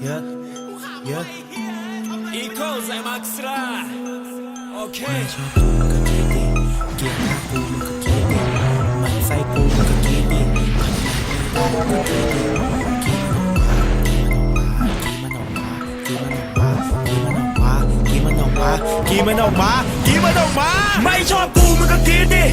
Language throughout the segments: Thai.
Yeah. Yeah. Equals M Extra. Ok. ชอบกูมันก็เกลียดดิเกลียดหน้ากูมันก็เกลียดดิมันไส้กูมันก็เกลียดดิมันไม่ได้กูเกียดดิมันออกมาเกลียมันออกมาเกียดมันออกมาเนออกมาเกียดมัมาเนออกมาเกียดมัมาเนออกมา ไม่ชอบกูมันก็เกลีดดิ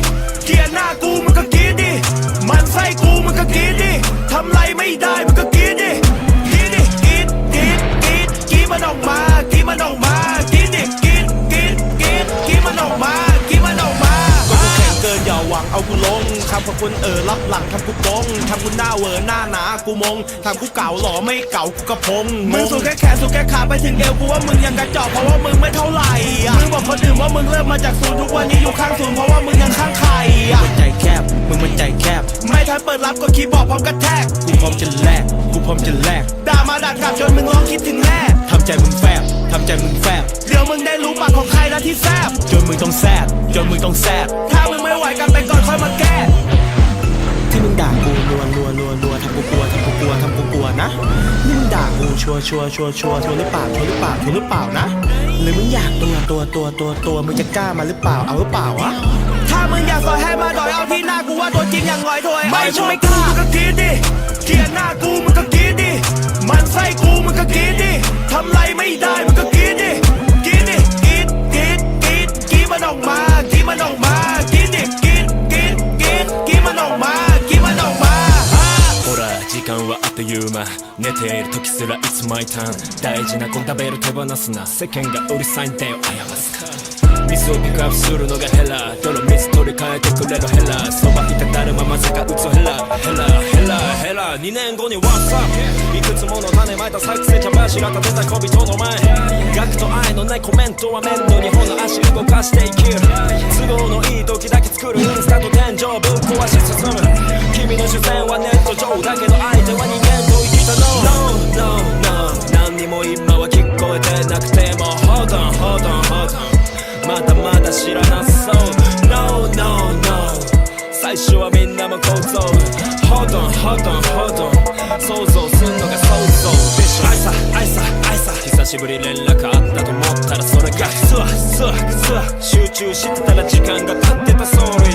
คนเออรับหลังทำกูโกงทำกูหน้าเวอร์หน้าหนากูมงทำกูเก่าหล่อไม่เก่ากูกระพงมึงสูงแค่แขนสูงแค่ขาไปถึงเอวกูว่ามึงยังกระจอกเพราะว่ามึงไม่เท่าไหร่อะมึงบอกคนอื่นว่ามึงเริ่มมาจากศูนย์ทุกวันนี้อยู่ข้างศูนย์เพราะว่ามึงยังข้างใครอะใจแคบมึงมันใจแคบ ไม่ทันเปิดรับก็คีย์บอร์ดพร้อมกระแทกกูพร้อมจะแลกกูพร้อมจะแลกด่ามาด่ากลับจนมึงร้องคิดถึงแม่ทำใจมึงแฟบทำใจมึงแฟบเดี๋ยวมึงได้รู้ปากของใครนะที่แซบจนมึงต้องแซดจนมึงต้องแซดถ้ามึงไม่ไหวกันไปก่อนค่อยมาแก้ ชัวร์ชัวร์ชัวร์ชัวร์ชัวร์หรือเปล่าชัวร์หรือเปล่าชัวร์หรือเปล่านะ หรือมึงอยากตัวตัวตัวตัวตัวมึงจะกล้ามาหรือเปล่าเอาหรือเปล่าวะถ้ามึงอยากสอยให้มาดอยเอาที่หน้ากูว่าตัวจริงอย่างงอยถอยไม่ไม่ชอบ あっという間寝ている時すらいつマイターン大事なこの食べる手放すな。世間がうるさいんだよ。あやますか。水をピックアップするのがヘラ。泥水取り替えてくれるヘラ。そばいただるままずか打つヘラ。ヘラヘラヘラ。2年後にワッサいくつもの種まいた作戦茶柱立てた小人の前。学と愛のないコメントは面倒にほの足動かしていき都合のいい時だけ作るインスタント天井ぶっ壊し進む。君の視線はネット上だけ。最初はみんなも構造 Hold on, hold on, hold on. 想像すんのが想像。でしょ愛さ、愛さ、愛さ。久しぶり連絡あったと思ったらそれが。スワスワスワ。集中してたら時間が経ってたソー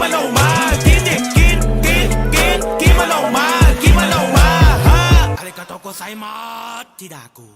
มากรีดมันออกมา กินดิกรีดกรีดกรีดกรีดมันออกมา กินมันออกมาฮะอะไรก็ตโกไซมาที่ด่ากู